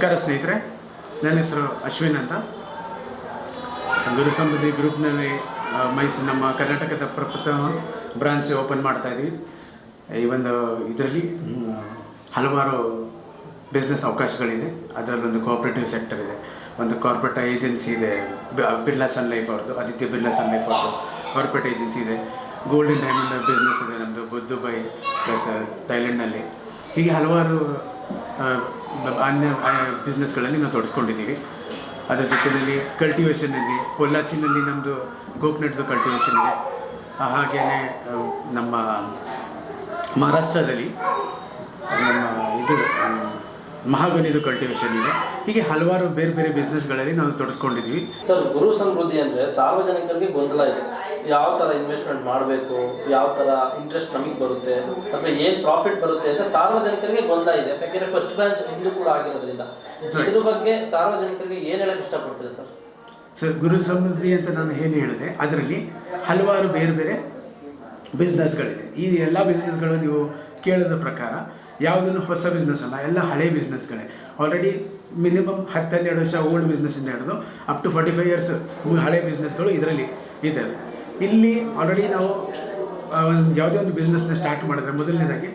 ನಮಸ್ಕಾರ ಸ್ನೇಹಿತರೆ, ನನ್ನ ಹೆಸರು ಅಶ್ವಿನ್ ಅಂತ. ಗುರು ಸಮೃದ್ಧಿ ಗ್ರೂಪ್ನಲ್ಲಿ ಮೈಸೂರು ನಮ್ಮ ಕರ್ನಾಟಕದ ಪ್ರಪ್ರಥಮ ಬ್ರಾಂಚ್ ಓಪನ್ ಮಾಡ್ತಾ ಇದ್ದೀವಿ. ಈ ಒಂದು ಇದರಲ್ಲಿ ಹಲವಾರು ಬಿಸ್ನೆಸ್ ಅವಕಾಶಗಳಿದೆ. ಅದರಲ್ಲಿ ಒಂದು ಕೋಆಪ್ರೇಟಿವ್ ಸೆಕ್ಟರ್ ಇದೆ, ಒಂದು ಕಾರ್ಪೊರೇಟ್ ಏಜೆನ್ಸಿ ಇದೆ ಬಿರ್ಲಾ ಸನ್ ಲೈಫ್ ಅವ್ರದ್ದು, ಆದಿತ್ಯ ಬಿರ್ಲಾ ಸನ್ ಲೈಫ್ ಅವ್ರದ್ದು ಕಾರ್ಪೊರೇಟ್ ಏಜೆನ್ಸಿ ಇದೆ. ಗೋಲ್ಡನ್ ಡೈಮಂಡ್ ಬಿಸ್ನೆಸ್ ಇದೆ ನಮ್ಮದು ದುಬೈ ಪ್ಲಸ್ ಥೈಲ್ಯಾಂಡ್ನಲ್ಲಿ ಹೀಗೆ ಹಲವಾರು ಅನ್ಯ ಬಿಸ್ನೆಸ್ಗಳಲ್ಲಿ ನಾವು ತೊಡಸ್ಕೊಂಡಿದ್ದೀವಿ. ಅದರ ಜೊತೆಯಲ್ಲಿ ಕಲ್ಟಿವೇಷನಲ್ಲಿ ಪೊಲ್ಲಾಚಿನಲ್ಲಿ ನಮ್ಮದು ಕೋಕ್ನಟ್ದು ಕಲ್ಟಿವೇಷನ್ ಇದೆ. ಹಾಗೇ ನಮ್ಮ ಮಹಾರಾಷ್ಟ್ರದಲ್ಲಿ ನಮ್ಮ ಇದು ಮಹಾಗನಿದು ಕಲ್ಟಿವೇಷನ್ ಇದೆ. ಹೀಗೆ ಹಲವಾರು ಬೇರೆ ಬೇರೆ ಬಿಸ್ನೆಸ್ಗಳಲ್ಲಿ ನಾವು ತೊಡಸ್ಕೊಂಡಿದ್ದೀವಿ. ಸರ್, ಗುರು ಸಮೃದ್ಧಿ ಅಂದರೆ ಸಾರ್ವಜನಿಕರಿಗೆ ಗೊಂದಲ ಇದೆ. ಯಾವ ತರ ಇನ್ವೆಸ್ಟ್ಮೆಂಟ್ ಮಾಡಬೇಕು ಯಾವ ತರ ಇಂಟ್ರೆಸ್ಟ್ ನಮಗೆ ಬರುತ್ತೆ ಅಥವಾ ಏನು ಪ್ರಾಫಿಟ್ ಬರುತ್ತೆ ಅಂತ ಸಾರ್ವಜನಿಕರಿಗೆ ಗೊಂದಲ ಇದೆ. ಯಾಕೆಂದ್ರೆ ಫಸ್ಟ್ ಬ್ರಾಂಚ್ ಹಿಂದೂ ಕೂಡ ಆಗಿರೋದ್ರಿಂದ. ಇದ್ರ ಬಗ್ಗೆ ಸಾರ್ವಜನಿಕರಿಗೆ ಏನು ಹೇಳಕ್ ಇಷ್ಟಪಡ್ತೀರಾ ಸರ್? ಸರ್ ಗುರು ಸಮೃದ್ಧಿ ಅಂತ ನಾನು ಏನು ಹೇಳಿದೆ ಅದರಲ್ಲಿ ಹಲವಾರು ಬೇರೆ ಬೇರೆ ಬಿಸ್ನೆಸ್ಗಳಿದೆ ಈ ಎಲ್ಲ ಬಿಸ್ನೆಸ್ಗಳು ನೀವು ಕೇಳಿದ ಪ್ರಕಾರ ಯಾವುದನ್ನು ಹೊಸ ಬಿಸ್ನೆಸ್ ಅಲ್ಲ ಎಲ್ಲ ಹಳೆ ಬಿಸ್ನೆಸ್ಗಳೇ ಆಲ್ರೆಡಿ ಮಿನಿಮಮ್ ಹತ್ತೆರಡು ವರ್ಷ ಓಲ್ಡ್ ಬಿಸ್ನೆಸ್ಸಿಂದ ಹಿಡಿದು up to forty five years ಹಳೆ ಬಿಸ್ನೆಸ್ಗಳು ಇದರಲ್ಲಿ ಇದ್ದಾವೆ. ಇಲ್ಲಿ ಆಲ್ರೆಡಿ ನಾವು ಒಂದು, ಯಾವುದೇ ಒಂದು ಬಿಸ್ನೆಸ್ನ ಸ್ಟಾರ್ಟ್ ಮಾಡಿದ್ರೆ ಮೊದಲನೇದಾಗಿ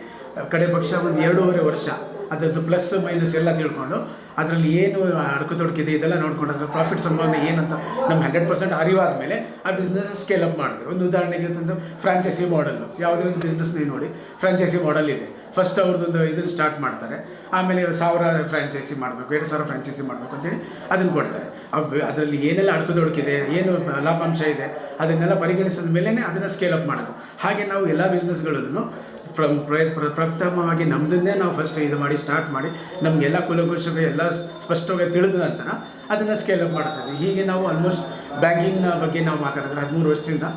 ಕಡೆ ಪಕ್ಷ ಒಂದು ಎರಡೂವರೆ ವರ್ಷ ಅದರದ್ದು ಪ್ಲಸ್, ಮೈನಸ್ ಎಲ್ಲ ತಿಳ್ಕೊಂಡು ಅದರಲ್ಲಿ ಏನು ಅಡಕು ತೊಡಕಿದೆ ಇದೆಲ್ಲ ನೋಡ್ಕೊಂಡು ಅದರ ಪ್ರಾಫಿಟ್ ಸಂಭಾವನೆ ಏನಂತ ನಮ್ಗೆ ಹಂಡ್ರೆಡ್ ಪರ್ಸೆಂಟ್ ಅರಿವಾದ ಮೇಲೆ ಆ ಬಿಸ್ನೆಸ್ ಸ್ಕೇಲ್ ಅಪ್ ಮಾಡ್ತೀವಿ. ಒಂದು ಉದಾಹರಣೆಗೆ ಅಂತಂದು ಫ್ರಾಂಚೈಸಿ ಮಾಡಲ್ಲು ಯಾವುದೇ ಒಂದು ಬಿಸ್ನೆಸ್ನೇ ನೋಡಿ ಫ್ರಾಂಚೈಸಿ ಮಾಡಲ್ ಇದೆ. ಫಸ್ಟ್ ಅವ್ರದ್ದೊಂದು ಇದನ್ನು ಸ್ಟಾರ್ಟ್ ಮಾಡ್ತಾರೆ. ಆಮೇಲೆ ಸಾವಿರ ಫ್ರಾಂಚೈಸಿ ಮಾಡಬೇಕು, ಎರಡು ಸಾವಿರ ಫ್ರಾಂಚೈಸಿ ಮಾಡಬೇಕು ಅಂತೇಳಿ ಅದನ್ನು ಕೊಡ್ತಾರೆ. ಅದರಲ್ಲಿ ಏನೆಲ್ಲ ಅಡಕುದೊಡಕಿದೆ ಏನು ಲಾಭಾಂಶ ಇದೆ, ಅದನ್ನೆಲ್ಲ ಪರಿಗಣಿಸಿದ ಮೇಲೇ ಅದನ್ನು ಸ್ಕೇಲ್ ಅಪ್ ಮಾಡೋದು. ಹಾಗೆ ನಾವು ಎಲ್ಲ ಪ್ರ- ಪ್ರಪ್ರಥಮವಾಗಿ ನಮ್ಮದನ್ನೇ ನಾವು ಫಸ್ಟ್ ಇದು ಮಾಡಿ ಸ್ಟಾರ್ಟ್ ಮಾಡಿ ನಮಗೆಲ್ಲ ಕುಲಕೋಶಗಳು ಎಲ್ಲ ಸ್ಪಷ್ಟವಾಗಿ ತಿಳಿದ ನಂತರ ಅದನ್ನು ಸ್ಕೇಲ್ ಅಪ್ ಮಾಡ್ತಾರೆ ಹೀಗೆ ನಾವು ಆಲ್ಮೋಸ್ಟ್ ಬ್ಯಾಂಕಿಂಗ್ನ ಬಗ್ಗೆ ನಾವು ಮಾತಾಡಿದ್ರೆ ಹದಿಮೂರು ವರ್ಷದಿಂದ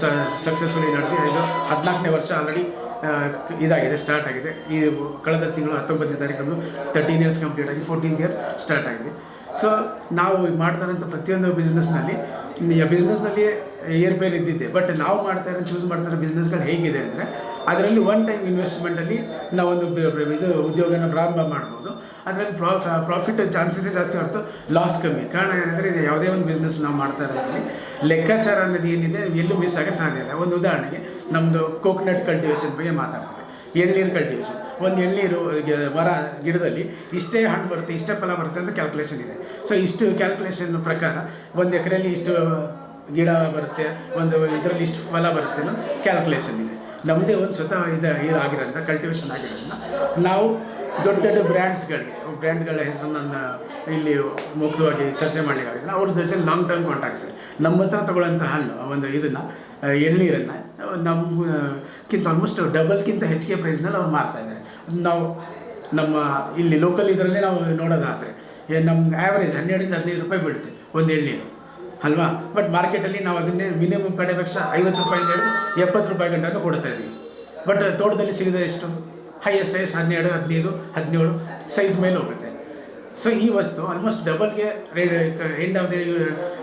ಸ ಸಕ್ಸಸ್ಫುಲಿ ನಡೆದು ಇದು ಹದಿನಾಲ್ಕನೇ ವರ್ಷ ಆಲ್ರೆಡಿ ಇದಾಗಿದೆ ಸ್ಟಾರ್ಟ್ ಆಗಿದೆ. ಈ ಕಳೆದ ತಿಂಗಳು ಹತ್ತೊಂಬತ್ತನೇ ತಾರೀಕು ತರ್ಟೀನ್ ಇಯರ್ಸ್ ಕಂಪ್ಲೀಟ್ ಆಗಿ ಫೋರ್ಟೀನ್ ಇಯರ್ ಸ್ಟಾರ್ಟ್ ಆಗಿದೆ. ಸೊ ನಾವು ಮಾಡ್ತಾರಂಥ ಪ್ರತಿಯೊಂದು ಬಿಸ್ನೆಸ್ನಲ್ಲಿ ಬಿಸ್ನೆಸ್ನಲ್ಲಿ ಏರ್ಪೇರ್ ಇದ್ದಿದ್ದೆ ಬಟ್ ನಾವು ಮಾಡ್ತಾ ಇರೋ ಚೂಸ್ ಮಾಡ್ತಾ ಬಿಸ್ನೆಸ್ಗಳು ಹೇಗಿದೆ ಅಂದರೆ ಅದರಲ್ಲಿ ಒನ್ ಟೈಮ್ ಇನ್ವೆಸ್ಟ್ಮೆಂಟಲ್ಲಿ ನಾವೊಂದು ಇದು ಉದ್ಯೋಗನ ಪ್ರಾರಂಭ ಮಾಡ್ಬೋದು. ಅದರಲ್ಲಿ ಪ್ರಾಫ್ ಪ್ರಾಫಿಟ್ ಚಾನ್ಸಸ್ಸೇ ಜಾಸ್ತಿ ಹೊರತು ಲಾಸ್ ಕಮ್ಮಿ. ಕಾರಣ ಏನಂದರೆ ಇದು ಯಾವುದೇ ಒಂದು ಬಿಸ್ನೆಸ್ ನಾವು ಮಾಡ್ತಾ ಇರೋದ್ರಲ್ಲಿ ಲೆಕ್ಕಾಚಾರ ಅನ್ನೋದು ಏನಿದೆ ಎಲ್ಲೂ ಮಿಸ್ ಆಗೋ ಸಾಧ್ಯ ಇಲ್ಲ. ಒಂದು ಉದಾಹರಣೆಗೆ ನಮ್ಮದು ಕೋಕೋನಟ್ ಕಲ್ಟಿವೇಷನ್ ಬಗ್ಗೆ ಮಾತಾಡ್ತೀವಿ ಎಳ್ನೀರು ಕಲ್ಟಿವೇಷನ್ ಒಂದು ಎಳ್ನೀರು ಮರ, ಗಿಡದಲ್ಲಿ ಇಷ್ಟೇ ಹಣ್ಣು ಬರುತ್ತೆ, ಇಷ್ಟೇ ಫಲ ಬರುತ್ತೆ ಅಂತ ಕ್ಯಾಲ್ಕುಲೇಷನ್ ಇದೆ. ಸೊ ಇಷ್ಟು ಕ್ಯಾಲ್ಕುಲೇಷನ್ ಪ್ರಕಾರ ಒಂದು ಎಕರೆಯಲ್ಲಿ ಇಷ್ಟು ಗಿಡ ಬರುತ್ತೆ, ಒಂದು ಇದರಲ್ಲಿ ಇಷ್ಟು ಫಲ ಬರುತ್ತೆ ಅನ್ನೋ ಕ್ಯಾಲ್ಕುಲೇಷನ್ ಇದೆ. ನಮ್ಮದೇ ಒಂದು ಸ್ವತಃ ಇದು ಇದು ಆಗಿರೋದ್ರಿಂದ ಕಲ್ಟಿವೇಷನ್ ಆಗಿರೋದ್ರಿಂದ. ನಾವು ದೊಡ್ಡ ದೊಡ್ಡ ಬ್ರ್ಯಾಂಡ್ಸ್ಗಳಿಗೆ ಬ್ರ್ಯಾಂಡ್ಗಳ ಹೆಸರನ್ನು ಇಲ್ಲಿ ಮುಕ್ತವಾಗಿ ಚರ್ಚೆ ಮಾಡಲಿಕ್ಕಾಗಿಲ್ಲ. ಅವ್ರ ಜೊತೆ ಲಾಂಗ್ ಟರ್ಮ್ ಕಾಂಟ್ಯಾಕ್ಟ್ಸ್ ನಮ್ಮ ಹತ್ರ ತೊಗೊಳ್ಳೋಂಥ ಹಣ್ಣು, ಒಂದು ಇದನ್ನು ಎಳ್ನೀರನ್ನು ನಮ್ಮಕ್ಕಿಂತ ಆಲ್ಮೋಸ್ಟ್ ಡಬಲ್ಗಿಂತ ಹೆಚ್ಚಿಗೆ ಪ್ರೈಸ್ನಲ್ಲಿ ಅವ್ರು ಮಾರ್ತಾಯಿದ್ದಾರೆ ನಾವು ನಮ್ಮ ಇಲ್ಲಿ ಲೋಕಲ್ ಇದರಲ್ಲೇ ನಾವು ನೋಡೋದಾದರೆ ನಮ್ಗೆ ಆ್ಯಾವ್ರೇಜ್ ಹನ್ನೆರಡರಿಂದ ಹದಿನೈದು ರೂಪಾಯಿ ಬೀಳುತ್ತೆ ಒಂದು ಎಳ್ನೀರು. ಅಲ್ವಾ? ಬಟ್ ಮಾರ್ಕೆಟಲ್ಲಿ ನಾವು ಅದನ್ನೇ ಮಿನಿಮಮ್ ಕಡೆ ಪಕ್ಷ ಐವತ್ತು ರೂಪಾಯಿಂದ ಹೇಳಿ ಎಪ್ಪತ್ತು ರೂಪಾಯಿ ಗಂಟನೂ ಕೊಡ್ತಾ ಇದ್ದೀವಿ. ಬಟ್ ತೋಟದಲ್ಲಿ ಸಿಗದೆ ಎಷ್ಟು? ಹೈಯೆಸ್ಟ್ ಹೈಯೆಸ್ಟ್ ಹನ್ನೆರಡು, ಹದಿನೈದು, ಹದಿನೇಳು ಸೈಜ್ ಮೇಲೆ ಹೋಗುತ್ತೆ. ಸೊ ಈ ವಸ್ತು almost ಡಬಲ್ಗೆ end of the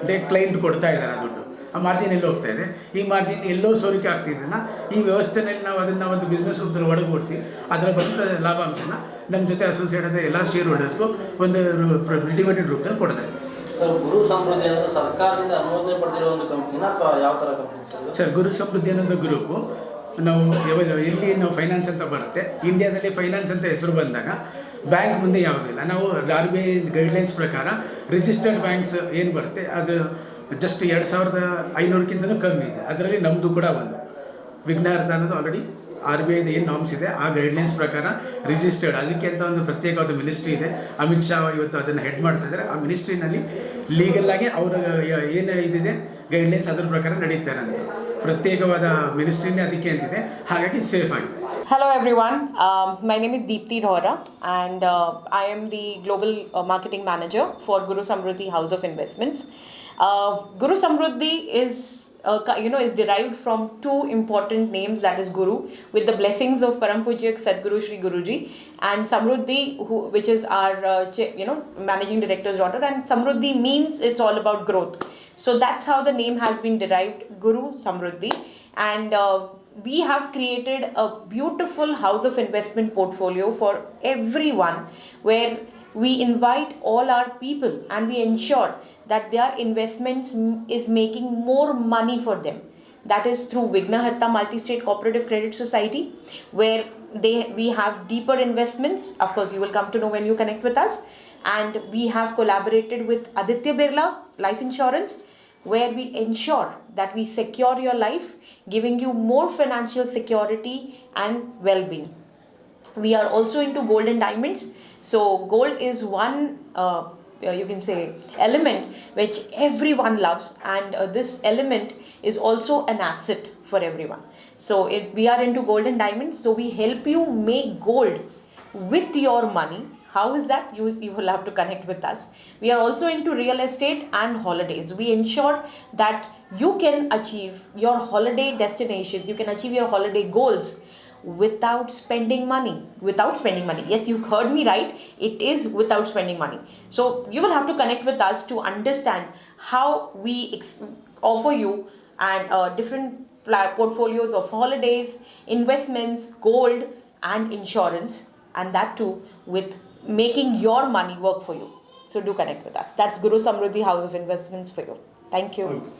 day client ಕೊಡ್ತಾ ಇದ್ದಾರೆ ಆ ದುಡ್ಡು. ಆ ಮಾರ್ಜಿನ್ ಎಲ್ಲೋ ಹೋಗ್ತಾ ಇದೆ? ಈ ಮಾರ್ಜಿನ್ ಎಲ್ಲೋ ಸೋರಿಕೆ ಆಗ್ತಿದ್ದನ್ನು ಈ ವ್ಯವಸ್ಥೆನಲ್ಲಿ ನಾವು ಅದನ್ನು ಒಂದು ಬಿಸ್ನೆಸ್ ರೂಪದಲ್ಲಿ ಒಡಗೂಡಿಸಿ, ಅದರ ಬಂದ ಲಾಭಾಂಶನ ನಮ್ಮ ಜೊತೆ ಅಸೋಸಿಯೇಟ್ ಆದ ಎಲ್ಲ ಶೇರ್ ಹೋಲ್ಡರ್ಸ್ಗೂ ಒಂದು ಡಿವಿಡೆಂಡ್ ರೂಪದಲ್ಲಿ ಕೊಡ್ತಾ ಇದ್ದೀವಿ. ಸರ್ ಗುರು ಸಮೃದ್ಧಿ ಅನ್ನೋದು ಸರ್ಕಾರದಿಂದ ಅನುಮೋದನೆ ಪಡೆದಿರೋ ಒಂದು ಅಥವಾ ಯಾವ ತರ ಕಂಪ್ನಿ ಸರ್ ಗುರು ಸಮೃದ್ಧಿ ಅನ್ನೋದು ಗ್ರೂಪು ನಾವು ಯಾವಾಗ ಎಲ್ಲಿ ನಾವು ಫೈನಾನ್ಸ್ ಅಂತ ಬರುತ್ತೆ. ಇಂಡಿಯಾದಲ್ಲಿ ಫೈನಾನ್ಸ್ ಅಂತ ಹೆಸರು ಬಂದಾಗ ಬ್ಯಾಂಕ್ ಮುಂದೆ ಯಾವುದಿಲ್ಲ ನಾವು ಆರ್ ಬಿ ಐ ಗೈಡ್ಲೈನ್ಸ್ ಪ್ರಕಾರ ರಿಜಿಸ್ಟರ್ಡ್ ಬ್ಯಾಂಕ್ಸ್ ಏನು ಬರುತ್ತೆ, ಅದು ಜಸ್ಟ್ ಎರಡು ಸಾವಿರದ ಐನೂರಕ್ಕಿಂತಲೂ ಕಮ್ಮಿ ಇದೆ. ಅದರಲ್ಲಿ ನಮ್ಮದು ಕೂಡ ಒಂದು. ವಿಘ್ನಾರ್ಥ ಅನ್ನೋದು ಆಲ್ರೆಡಿ ಆರ್ ಬಿ ಐದು ಏನು ನಾಮ್ಸ್ ಇದೆ ಆ ಗೈಡ್ಲೈನ್ಸ್ ಪ್ರಕಾರ ರಿಜಿಸ್ಟರ್ಡ್ ಅದಕ್ಕೆ ಅಂತ ಒಂದು ಪ್ರತ್ಯೇಕವಾದ ಮಿನಿಸ್ಟ್ರಿ ಇದೆ. ಅಮಿತ್ ಶಾ ಇವತ್ತು ಅದನ್ನು ಹೆಡ್ ಮಾಡ್ತಾ ಇದ್ದಾರೆ. ಆ ಮಿನಿಸ್ಟ್ರಿನಲ್ಲಿ ಆಗಿ ಅವರ ಏನು ಇದಿದೆ ಗೈಡ್ಲೈನ್ಸ್ ಅದ್ರ ಪ್ರಕಾರ ನಡೀತಾರೆ ಅಂತ ಪ್ರತ್ಯೇಕವಾದ ಮಿನಿಸ್ಟ್ರಿನೇ ಅದಕ್ಕೆ ಅಂತಿದೆ. ಹಾಗಾಗಿ ಸೇಫ್ ಆಗಿದೆ. Hello everyone, um, my name is Deepthi Rohra and uh, uh, Marketing Manager for Guru Samruddhi House of Investments. Uh, Guru Samruddhi is uh, you know is derived from two important names that is Guru with the blessings of Param Pujyak Sadguru Sri Guruji and Samruddhi who which is our uh, you know managing director's daughter and Samruddhi means it's all about growth. So that's how the name has been derived Guru Samruddhi and uh, we have created a beautiful house of investment portfolio for everyone where we invite all our people and we ensure that their investments is making more money for them. That is through Vignaharta Multi-State Cooperative Credit Society, where they we have deeper investments. Of course, you will come to know when you connect with us, and we have collaborated with Aditya Birla Life Insurance, where we ensure that we secure your life, giving you more financial security and well-being we are also into gold and diamonds. So gold is one uh, you can say element which everyone loves. And uh, this element is also an asset for everyone. So it, we are into gold and diamonds. So we help you make gold with your money. How is that? You, you will have to connect with us. We are also into real estate and holidays. We ensure that you can achieve your holiday destinations. You can achieve your holiday goals without spending money. Without spending money. Yes you heard me right. It is without spending money. So you will have to connect with us to understand how we ex- offer you and uh, different portfolios of holidays investments gold and insurance. And that too with making your money work for you. So do connect with us. That's guru samruddhi house of investments for you. Thank you